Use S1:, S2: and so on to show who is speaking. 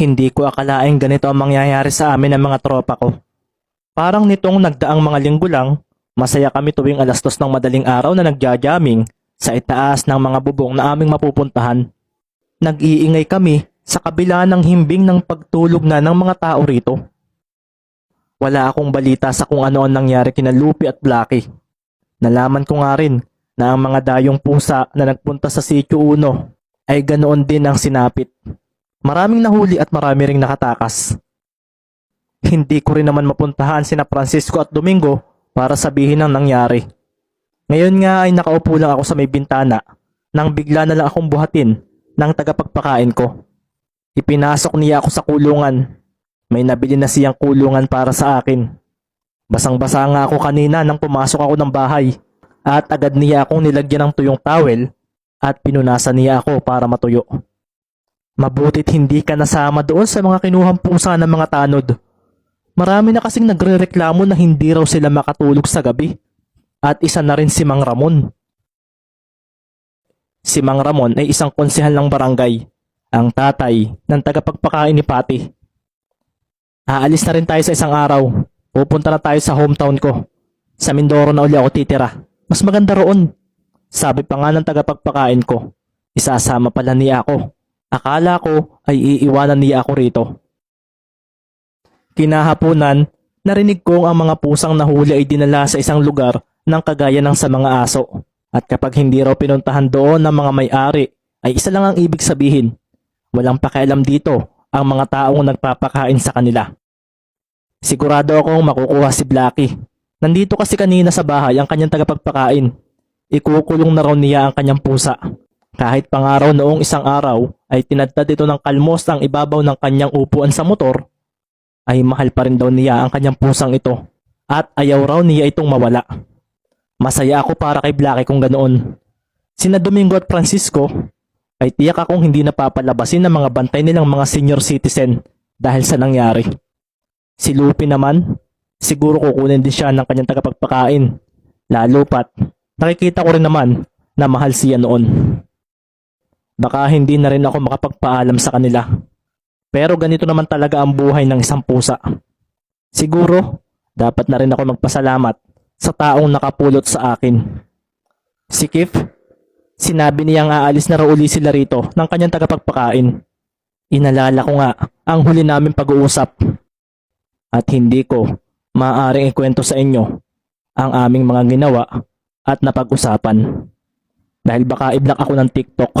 S1: Hindi ko akalaing ganito ang mangyayari sa amin ng mga tropa ko. Parang nitong nagdaang mga linggo lang, masaya kami tuwing alas dos ng madaling araw na nagja-jamming sa itaas ng mga bubong na aming mapupuntahan. Nag-iingay kami sa kabila ng himbing ng pagtulog na ng mga tao rito. Wala akong balita sa kung ano ang nangyari kina Lupi at Blacky. Nalaman ko nga rin na ang mga dayong pusa na nagpunta sa Sitio Uno ay ganoon din ang sinapit. Maraming nahuli at marami ring nakatakas. Hindi ko rin naman mapuntahan sina Francisco at Domingo para sabihin ang nangyari. Ngayon nga ay nakaupo lang ako sa may bintana nang bigla na lang akong buhatin ng tagapagpakain ko. Ipinasok niya ako sa kulungan. May nabili na siyang kulungan para sa akin. Basang-basa nga ako kanina nang pumasok ako ng bahay at agad niya akong nilagyan ng tuyong towel at pinunasan niya ako para matuyo. Mabutit hindi ka nasama doon sa mga kinuhang pusa ng mga tanod. Marami na kasing nagrereklamo na hindi raw sila makatulog sa gabi. At isa na rin si Mang Ramon. Si Mang Ramon ay isang konsehal ng barangay, ang tatay ng tagapagpakain ni Pati. Aalis na rin tayo sa isang araw. Pupunta na tayo sa hometown ko. Sa Mindoro na uli ako titira. Mas maganda roon. Sabi pa nga ng tagapagpakain ko. Isasama pala niya ako. Akala ko ay iiwanan niya ako rito. Kinahaponan, narinig kong ang mga pusang nahuli ay dinala sa isang lugar ng kagaya ng sa mga aso. At kapag hindi raw pinuntahan doon ng mga may-ari, ay isa lang ang ibig sabihin. Walang pakialam dito ang mga taong nagpapakain sa kanila. Sigurado akong makukuha si Blacky. Nandito kasi kanina sa bahay ang kanyang tagapagpakain. Ikukulong na raw niya ang kanyang pusa. Kahit pangaraw noong isang araw ay tinadtad ito ng kalmos ang ibabaw ng kanyang upuan sa motor, ay mahal pa rin daw niya ang kanyang pusang ito at ayaw raw niya itong mawala. Masaya ako para kay Blacky kung ganoon. Sina Domingo at Francisco ay tiyak akong hindi napapalabasin ng mga bantay nilang mga senior citizen dahil sa nangyari. Si Lupi naman, siguro kukunin din siya ng kanyang tagapagpakain. Lalo pat, nakikita ko rin naman na mahal siya noon. Baka hindi na rin ako makapagpaalam sa kanila. Pero ganito naman talaga ang buhay ng isang pusa. Siguro, dapat na rin ako magpasalamat sa taong nakapulot sa akin. Si Kif, sinabi niyang aalis na raw uli sila rito ng kanyang tagapagpakain. Inalala ko nga ang huli namin pag-uusap. At hindi ko maaaring ikwento sa inyo ang aming mga ginawa at napag-usapan. Dahil baka i-block ako ng TikTok